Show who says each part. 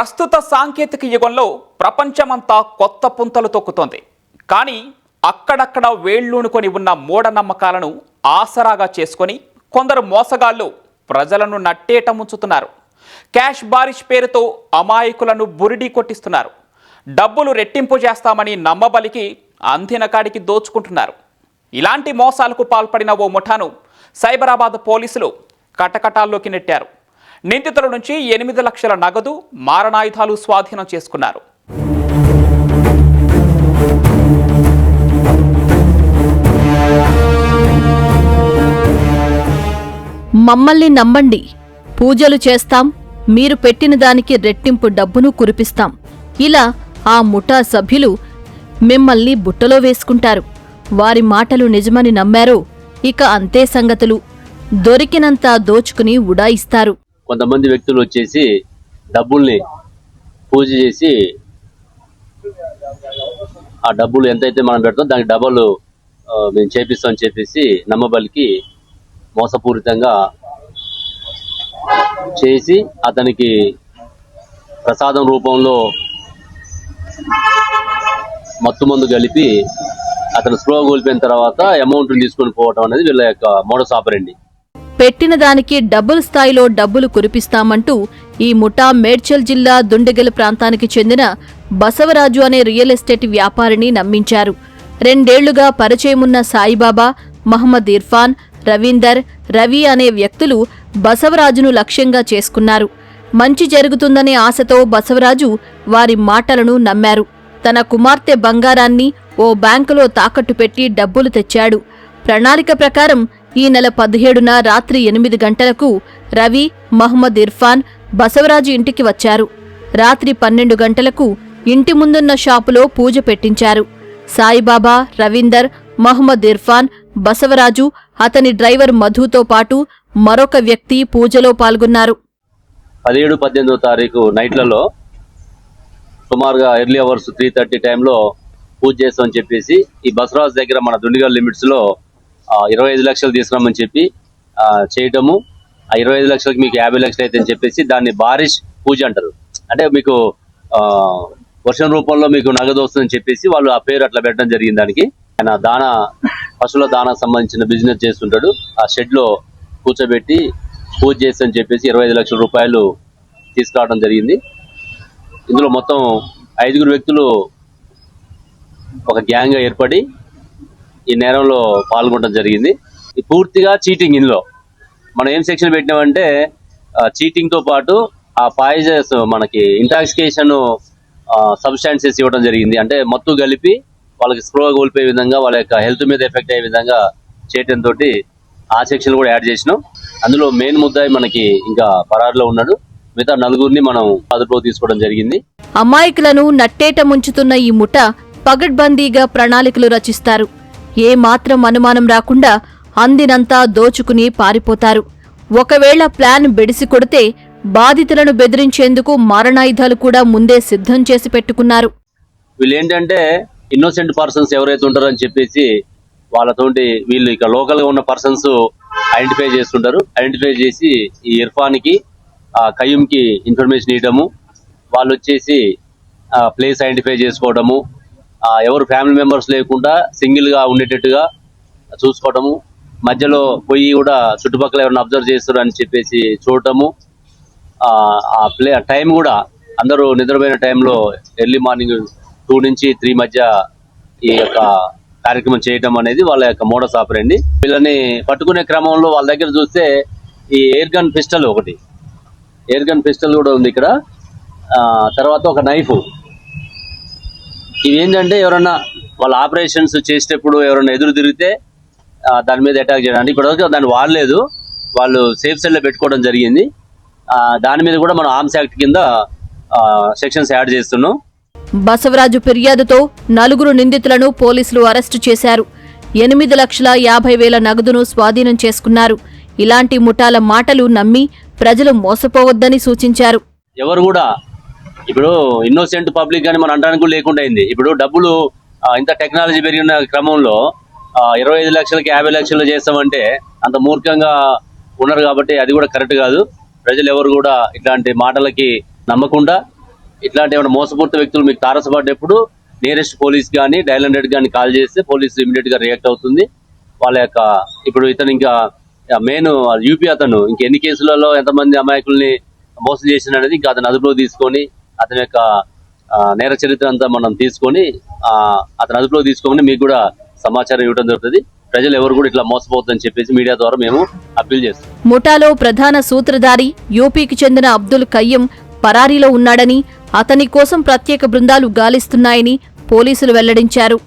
Speaker 1: ప్రస్తుత సాంకేతిక యుగంలో ప్రపంచమంతా కొత్త పుంతలు తొక్కుతోంది. కానీ అక్కడక్కడ వేళ్ళూనుకొని ఉన్న మూఢనమ్మకాలను ఆసరాగా చేసుకొని కొందరు మోసగాళ్ళు ప్రజలను నట్టేట ముంచుతున్నారు. క్యాష్ బారిష్ పేరుతో అమాయకులను బురిడి కొట్టిస్తున్నారు. డబ్బులు రెట్టింపు చేస్తామని నమ్మబలికి అందిన కాడికి దోచుకుంటున్నారు. ఇలాంటి మోసాలకు పాల్పడిన ఓ ముఠాను సైబరాబాద్ పోలీసులు కటకటాల్లోకి నెట్టారు. నిందితుల నుంచి ఎనిమిది లక్షల నగదు మారణాయుధాలు స్వాధీనం చేసుకున్నారు.
Speaker 2: మమ్మల్ని నమ్మండి. పూజలు చేస్తాం. మీరు పెట్టిన దానికి రెట్టింపు డబ్బును కురిపిస్తాం. ఇలా ఆ ముఠా సభ్యులు మిమ్మల్ని బుట్టలో వేసుకుంటారు. వారి మాటలు నిజమని నమ్మారో ఇక అంతే సంగతులు. దొరికినంత దోచుకుని ఉడాయిస్తారు.
Speaker 3: కొంతమంది వ్యక్తులు వచ్చేసి డబ్బుల్ని పూజ చేసి ఆ డబ్బులు ఎంతైతే మనం పెడతాం దానికి డబ్బులు మేము చేపిస్తామని చెప్పేసి నమ్మబలికి మోసపూరితంగా చేసి అతనికి ప్రసాదం రూపంలో మత్తు మందు కలిపి అతను స్లో కోల్పోయిన తర్వాత అమౌంట్ తీసుకొని పోవటం అనేది వీళ్ళ యొక్క మోడస్ ఆపరండి
Speaker 2: పెట్టిన దానికి డబుల్ స్థాయిలో డబ్బులు కురిపిస్తామంటూ ఈ ముఠా మేడ్చల్ జిల్లా దుండగల్ ప్రాంతానికి చెందిన బసవరాజు అనే రియల్ ఎస్టేట్ వ్యాపారిని నమ్మించారు. రెండేళ్ళుగా పరిచయమున్న సాయిబాబా మహమ్మద్ ఇర్ఫాన్ రవీందర్ రవి అనే వ్యక్తులు బసవరాజును లక్ష్యంగా చేసుకున్నారు. మంచి జరుగుతుందనే ఆశతో బసవరాజు వారి మాటలను నమ్మారు. తన కుమార్తె బంగారాన్ని ఓ బ్యాంకులో తాకట్టు పెట్టి డబ్బులు తెచ్చాడు. ప్రణాళిక ప్రకారం ఈ నెల పదిహేడున రాత్రి ఎనిమిది గంటలకు రవి మహమ్మద్ ఇర్ఫాన్ బసవరాజు ఇంటికి వచ్చారు. రాత్రి పన్నెండు గంటలకు ఇంటి ముందున్న షాపులో పూజ పెట్టించారు. సాయిబాబా రవీందర్ మహమ్మద్ ఇర్ఫాన్ బసవరాజు అతని డ్రైవర్ మధుతో పాటు మరొక వ్యక్తి పూజలో పాల్గొన్నారు.
Speaker 3: పదిహేడు పద్దెనిమిదో తారీఖు నైట్లలో సుమారుగా ఎర్లీ అవర్స్ త్రీ థర్టీ టైంలో పూజ చేస్తామని చెప్పేసి ఈ బసరాజ్ దగ్గర మన దుండిగల్ లిమిట్స్లో ఇరవై ఐదు లక్షలు తీసుకురామని చెప్పి చేయటము. ఆ ఇరవై ఐదు లక్షలకి మీకు యాభై లక్షలు అయితే అని చెప్పేసి దాన్ని బారిష్ పూజ అంటారు. అంటే మీకు వర్షం రూపంలో మీకు నగదు వస్తుందని చెప్పేసి వాళ్ళు ఆ పేరు అట్లా పెట్టడం జరిగింది దానికి. ఆయన దాన పశువుల దానా సంబంధించిన బిజినెస్ చేస్తుంటాడు. ఆ షెడ్లో కూర్చోబెట్టి పూజ చేస్తని చెప్పేసి ఇరవై ఐదు లక్షల రూపాయలు తీసుకురావడం జరిగింది. ఇందులో మొత్తం ఐదుగురు వ్యక్తులు ఒక గ్యాంగ్గా ఏర్పడి ఈ నేరంలో పాల్గొనడం జరిగింది. పూర్తిగా చీటింగ్ ఇందులో. మనం ఏం సెక్షన్ పెట్టినామంటే చీటింగ్తో పాటు ఆ పాయిజన్స్ మనకి ఇంటాక్సికేషన్ సబ్స్టాన్సెస్ ఇవ్వడం జరిగింది. అంటే మత్తు కలిపి వాళ్ళకి స్ప్రో కోల్పోయే విధంగా వాళ్ళ యొక్క హెల్త్ మీద ఎఫెక్ట్ అయ్యే విధంగా చేయటం తోటి ఆ సెక్షన్ కూడా యాడ్ చేసినాం. అందులో మెయిన్ ముద్దాయి మనకి ఇంకా పరారులో ఉన్నాడు. మిగతా నలుగురిని మనం అదుపులో తీసుకోవడం జరిగింది.
Speaker 2: అమాయకులను నట్టేట ముంచుతున్న ఈ ముఠ పగడ్బందీగా ప్రణాళికలు రచిస్తారు. ఏమాత్రం అనుమానం రాకుండా అందినంతా దోచుకుని పారిపోతారు. ఒకవేళ ప్లాన్ బెడిసి కొడితే బాధితులను బెదిరించేందుకు మారణాయుధాలు కూడా ముందే సిద్ధం చేసి పెట్టుకున్నారు.
Speaker 3: వీళ్ళు ఏంటంటే ఇన్నోసెంట్ పర్సన్స్ ఎవరైతే ఉంటారో అని చెప్పేసి వాళ్ళతోటి వీళ్ళు ఇక లోకల్గా ఉన్న పర్సన్స్ ఐడెంటిఫై చేస్తుంటారు. ఐడెంటిఫై చేసి ఈ ఇర్ఫాన్కి కయ్యూమ్కి ఇన్ఫర్మేషన్ ఇవ్వడము వాళ్ళు వచ్చేసి ప్లేస్ ఐడెంటిఫై చేసుకోవడము ఎవరు ఫ్యామిలీ మెంబర్స్ లేకుండా సింగిల్గా ఉండేటట్టుగా చూసుకోవటము. మధ్యలో పోయి కూడా చుట్టుపక్కల ఎవరైనా అబ్జర్వ్ చేస్తారు అని చెప్పేసి చూడటము. ఆ ప్లే టైం కూడా అందరూ నిద్రపోయిన టైంలో ఎర్లీ మార్నింగ్ టూ నుంచి త్రీ మధ్య ఈ యొక్క కార్యక్రమం చేయటం అనేది వాళ్ళ యొక్క మోడస్ ఆపరండి. వీళ్ళని పట్టుకునే క్రమంలో వాళ్ళ దగ్గర చూస్తే ఈ ఎయిర్ గన్ పిస్టల్ ఒకటి. ఎయిర్ గన్ పిస్టల్ కూడా ఉంది ఇక్కడ. తర్వాత ఒక నైఫ్. ఇవి ఏంటంటే ఎవరన్నా వాళ్ళ ఆపరేషన్స్ చేసేటప్పుడు ఎవరైనా ఎదురు తిరిగితే దాని మీద అటాక్ చేయడానికి ఇప్పటివరకు దాన్ని వాడలేదు. వాళ్ళు సేఫ్ సైడ్లో పెట్టుకోవడం జరిగింది. దాని మీద కూడా మనం ఆర్మ్స్ యాక్ట్ కింద సెక్షన్స్ యాడ్ చేస్తున్నాం.
Speaker 2: బసవరాజు ఫిర్యాదుతో నలుగురు నిందితులను పోలీసులు అరెస్టు చేశారు. ఎనిమిది లక్షల యాభై వేల నగదును స్వాధీనం చేసుకున్నారు. ఇలాంటి ముఠాల మాటలు నమ్మి ప్రజలు మోసపోవద్దని సూచించారు.
Speaker 3: ఎవరు కూడా ఇప్పుడు ఇన్నోసెంట్ పబ్లిక్ అని మనం అనడానికి కూడా లేకుండా అయింది. ఇప్పుడు డబ్బులు ఇంత టెక్నాలజీ పెరిగిన క్రమంలో ఇరవై ఐదు లక్షలకి యాభై లక్షలు చేస్తామంటే అంత మూర్ఖంగా ఉన్నారు కాబట్టి అది కూడా కరెక్ట్ కాదు. ప్రజలు ఎవరు కూడా ఇట్లాంటి మాటలకి నమ్మకుండా ఇట్లాంటి ఏమైనా మోసపూర్త వ్యక్తులు మీకు తారసపడ్డప్పుడు నియరెస్ట్ పోలీస్ కానీ డైల్ హండ్రెడ్ కానీ కాల్ చేస్తే పోలీస్ ఇమీడియట్గా రియాక్ట్ అవుతుంది. వాళ్ళ యొక్క ఇప్పుడు ఇతను ఇంకా మెయిన్ యూపీ అతను ఇంకా ఎన్ని కేసులలో ఎంతమంది అమాయకుల్ని మోసం చేసిన అనేది ఇంకా అతను అదుపులో తీసుకొని అతని యొక్క నేర చరిత్ర అంతా మనం తీసుకొని అతని అతను అదుపులో తీసుకొని మీకు కూడా సమాచారం ఇవ్వడం జరుగుతుంది. ప్రజలు ఎవరు కూడా ఇట్లా మోసపోవద్దని చెప్పేసి మీడియా ద్వారా మేము అప్పీల్ చేస్తాం
Speaker 2: ముఠాలో ప్రధాన సూత్రధారి యూపీకి చెందిన అబ్దుల్ కయ్యం పరారీలో ఉన్నాడని అతని కోసం ప్రత్యేక బృందాలు గాలిస్తున్నాయని పోలీసులు వెల్లడించారు.